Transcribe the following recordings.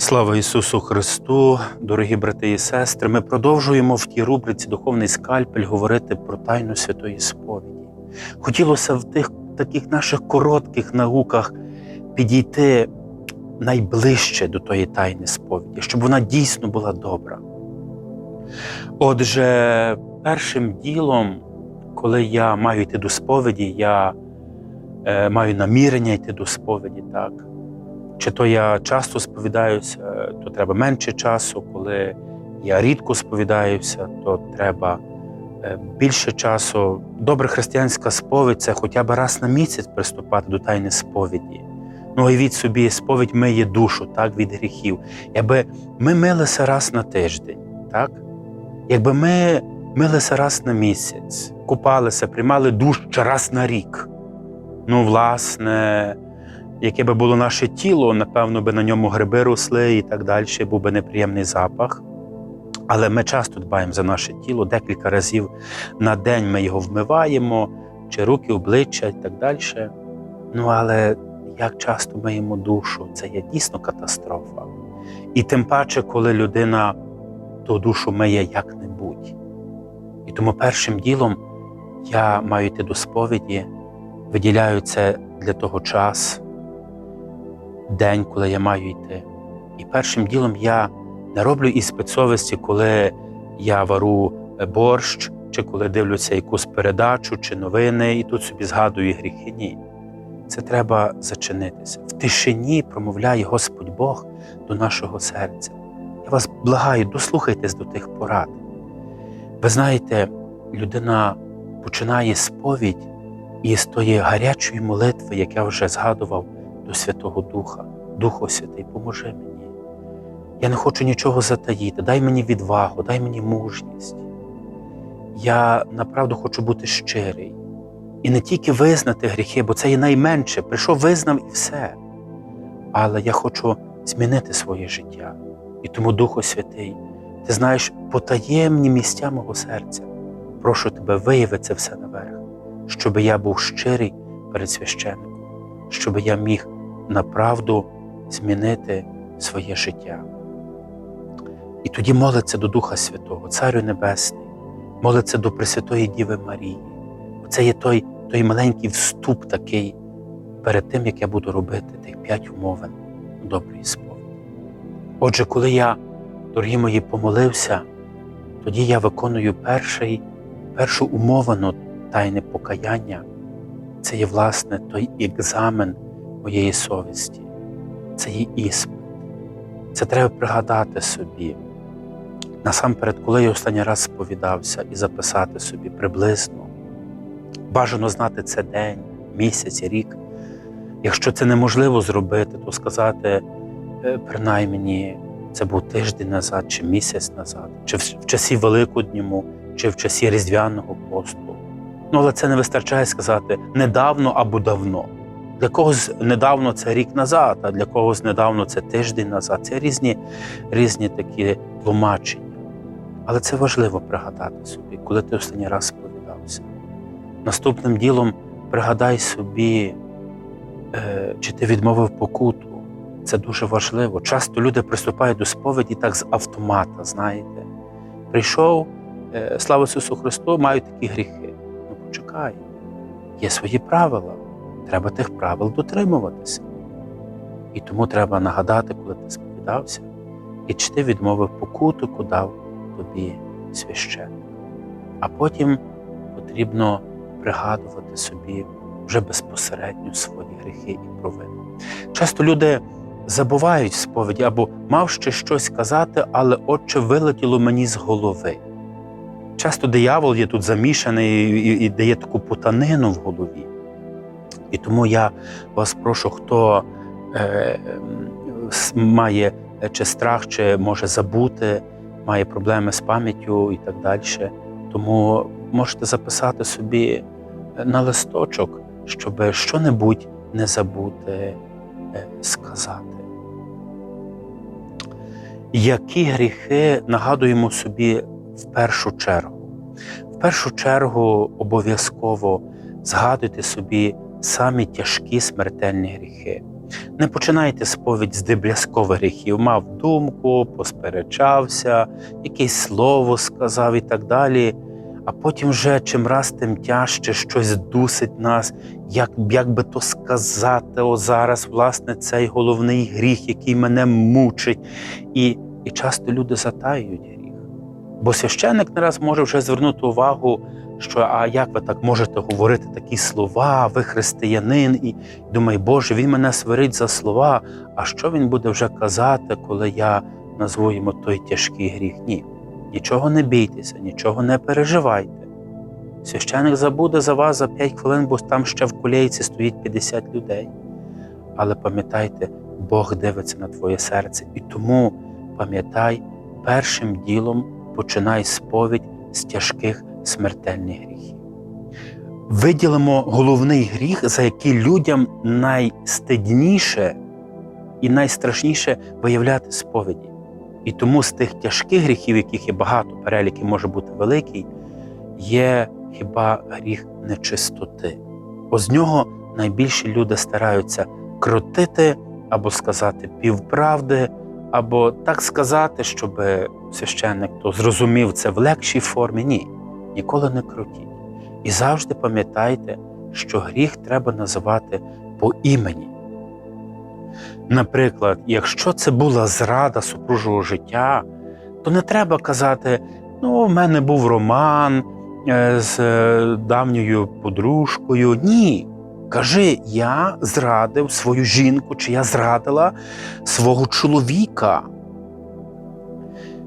Слава Ісусу Христу, дорогі брати і сестри. Ми продовжуємо в тій рубриці Духовний скальпель говорити про тайну святої сповіді. Хотілося в тих таких наших коротких науках підійти найближче до тої тайни сповіді, щоб вона дійсно була добра. Отже, першим ділом, коли я маю йти до сповіді, я е, маю намірення йти до сповіді, так. Чи то я часто сповідаюся, то треба менше часу. Коли я рідко сповідаюся, то треба е, більше часу. Добра християнська сповідь це хоча б раз на місяць приступати до тайни сповіді. Ну, уявіть собі, сповідь миє душу так, від гріхів. Якби ми милися раз на тиждень, так? якби ми милися раз на місяць, купалися, приймали душ раз на рік. Ну, власне яке би було наше тіло, напевно, би на ньому гриби росли і так далі, був би неприємний запах. Але ми часто дбаємо за наше тіло, декілька разів на день ми його вмиваємо, чи руки, обличчя і так далі. Ну, але як часто миємо душу, це є дійсно катастрофа. І тим паче, коли людина ту душу миє як-небудь. І тому першим ділом я маю йти до сповіді, виділяю це для того час, день, коли я маю йти. І першим ділом я не роблю із спецовості, коли я вару борщ, чи коли дивлюся якусь передачу, чи новини, і тут собі згадую гріхи. Ні. Це треба зачинитися. В тишині промовляє Господь Бог до нашого серця. Я вас благаю, дослухайтесь до тих порад. Ви знаєте, людина починає сповідь із тої гарячої молитви, як я вже згадував до Святого Духа. Духу Святий, поможи мені. Я не хочу нічого затаїти, дай мені відвагу, дай мені мужність. Я направду хочу бути щирий. І не тільки визнати гріхи, бо це є найменше. Прийшов, визнав і все. Але я хочу змінити своє життя. І тому, Духу Святий, ти знаєш потаємні місця мого серця. Прошу тебе, вияви це все наверх, щоб я був щирий перед священником, щоб я міг направду змінити своє життя. І тоді молиться до Духа Святого, Царю Небесний, молиться до Пресвятої Діви Марії. Це є той, той маленький вступ такий перед тим, як я буду робити тих п'ять умовин доброї сповіді. Отже, коли я, дорогі мої, помолився, тоді я виконую перший, першу умовину тайне покаяння. Це є, власне, той екзамен моєї совісті. Це є іспит. Це треба пригадати собі. Насамперед, коли я останній раз сповідався і записати собі приблизно, бажано знати це день, місяць, рік. Якщо це неможливо зробити, то сказати, е, принаймні, це був тиждень назад, чи місяць назад, чи в в часі Великодньому, чи в часі Різдвяного посту. Ну, але це не вистачає сказати недавно або давно. Для когось недавно це рік назад, а для когось недавно це тиждень назад. Це різні, різні такі тлумачення. Але це важливо пригадати собі, коли ти останній раз сповідався. Наступним ділом пригадай собі, е, чи ти відмовив покуту. Це дуже важливо. Часто люди приступають до сповіді так з автомата, знаєте. Прийшов, е, слава Ісусу Христу, маю такі гріхи. Ну, почекай, є свої правила. Треба тих правил дотримуватися. І тому треба нагадати, коли ти сповідався, і чи ти відмовив покуту, яку дав тобі священник. А потім потрібно пригадувати собі вже безпосередньо свої гріхи і провини. Часто люди забувають сповіді або мав ще щось казати, але отче вилетіло мені з голови. Часто диявол є тут замішаний і дає таку путанину в голові. І тому я вас прошу, хто е, має чи страх, чи може забути, має проблеми з пам'яттю і так далі. Тому можете записати собі на листочок, щоб що-небудь не забути е, сказати. Які гріхи нагадуємо собі в першу чергу? В першу чергу обов'язково згадуйте собі самі тяжкі смертельні гріхи. Не починайте сповідь з дріб'язкових гріхів. Мав думку, посперечався, якесь слово сказав і так далі. А потім вже чим раз тим тяжче щось дусить нас, як, як би то сказати, о зараз, власне, цей головний гріх, який мене мучить. І, і часто люди затаюють. Бо священник не раз може вже звернути увагу, що а як ви так можете говорити такі слова, ви християнин, і думає, Боже, він мене сварить за слова. А що він буде вже казати, коли я назву йому той тяжкий гріх? Ні. Нічого не бійтеся, нічого не переживайте. Священик забуде за вас за 5 хвилин, бо там ще в кулейці стоїть 50 людей. Але пам'ятайте, Бог дивиться на твоє серце. І тому пам'ятай, першим ділом починай сповідь з тяжких смертельних гріхів. Виділимо головний гріх, за який людям найстидніше і найстрашніше виявляти сповіді. І тому з тих тяжких гріхів, яких є багато, перелік і може бути великий, є хіба гріх нечистоти. Бо з нього найбільше люди стараються крутити або сказати півправди, або так сказати, щоб священник то зрозумів це в легшій формі. Ні, ніколи не крутіть. І завжди пам'ятайте, що гріх треба називати по імені. Наприклад, якщо це була зрада супружого життя, то не треба казати: ну, в мене був роман е, з е, давньою подружкою. Ні. Кажи, я зрадив свою жінку, чи я зрадила свого чоловіка.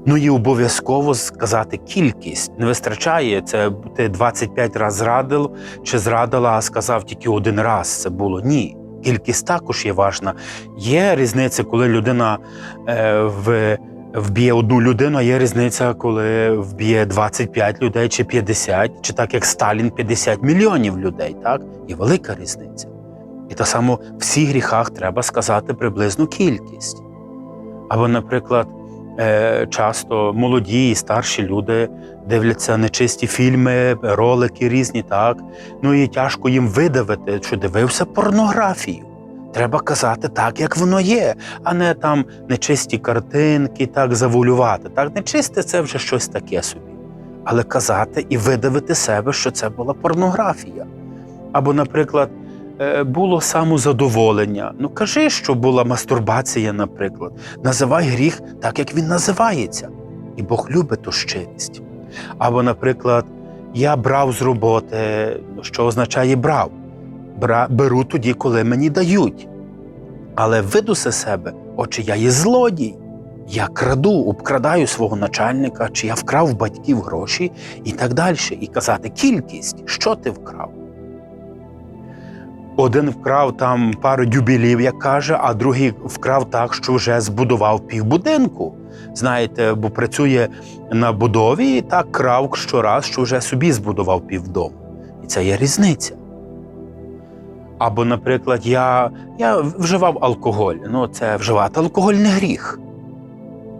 Ну і обов'язково сказати кількість. Не вистачає це ти 25 разів зрадив чи зрадила, а сказав тільки один раз це було. Ні. Кількість також є важна. Є різниця, коли людина е, в, вб'є одну людину, а є різниця, коли вб'є 25 людей чи 50, чи так як Сталін 50 мільйонів людей. Так? Є велика різниця. І так само в всіх гріхах треба сказати приблизну кількість. Або, наприклад, часто молоді і старші люди дивляться нечисті фільми, ролики різні, так. Ну і тяжко їм видавити, що дивився порнографію. Треба казати так, як воно є, а не там нечисті картинки, так завулювати. Так, нечисте це вже щось таке собі. Але казати і видавити себе, що це була порнографія. Або, наприклад, е, було самозадоволення. Ну кажи, що була мастурбація, наприклад. Називай гріх так, як він називається. І Бог любить ту щирість. Або, наприклад, я брав з роботи, ну, що означає брав. Бра, беру тоді, коли мені дають. Але видуси себе, отже, я є злодій. Я краду, обкрадаю свого начальника, чи я вкрав батьків гроші і так далі. І казати кількість, що ти вкрав. Один вкрав там пару дюбілів, як каже, а другий вкрав так, що вже збудував півбудинку. Знаєте, бо працює на будові і так крав щораз, що вже собі збудував півдому. І це є різниця. Або, наприклад, я, я вживав алкоголь. Ну, це вживати алкоголь не гріх.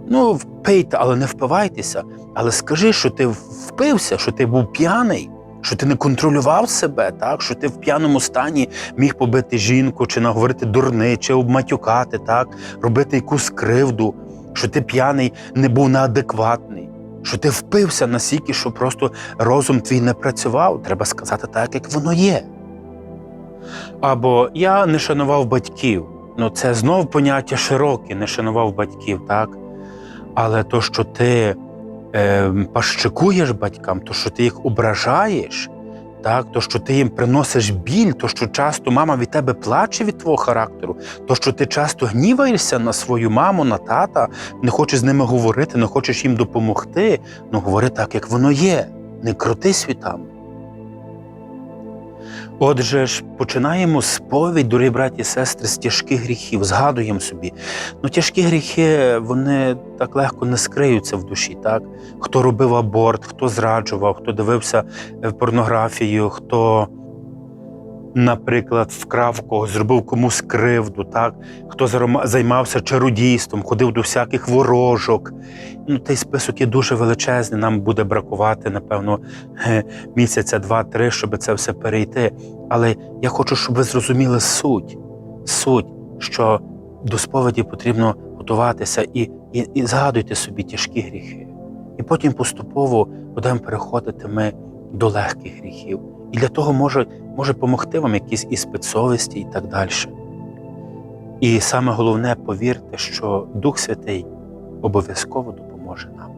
Ну, пийте, але не впивайтеся. Але скажи, що ти впився, що ти був п'яний, що ти не контролював себе, так? що ти в п'яному стані міг побити жінку, чи наговорити дурни, чи обматюкати, так? робити якусь кривду, що ти п'яний не був неадекватний, що ти впився настільки, що просто розум твій не працював. Треба сказати так, як воно є. Або я не шанував батьків. Ну, це знов поняття широке, не шанував батьків, так? Але то, що ти е, пащикуєш батькам, то, що ти їх ображаєш, так? то, що ти їм приносиш біль, то, що часто мама від тебе плаче від твого характеру, то, що ти часто гніваєшся на свою маму, на тата, не хочеш з ними говорити, не хочеш їм допомогти, ну говори так, як воно є. Не крути світами. Отже ж, починаємо сповідь, дорогі браті і сестри, з тяжких гріхів, згадуємо собі. Ну, тяжкі гріхи, вони так легко не скриються в душі. так? Хто робив аборт, хто зраджував, хто дивився в порнографію, хто, наприклад, вкрав когось, зробив комусь кривду, так? хто займався чародійством, ходив до всяких ворожок. Ну, той список є дуже величезний, нам буде бракувати, напевно, е, місяця, два-три, щоб це все перейти. Але я хочу, щоб ви зрозуміли суть. Суть, що до сповіді потрібно готуватися і, і, і згадуйте собі тяжкі гріхи. І потім поступово будемо переходити ми до легких гріхів. І для того може, може допомогти вам якісь і спецсовісті, і так далі. І саме головне, повірте, що Дух Святий обов'язково допоможе нам.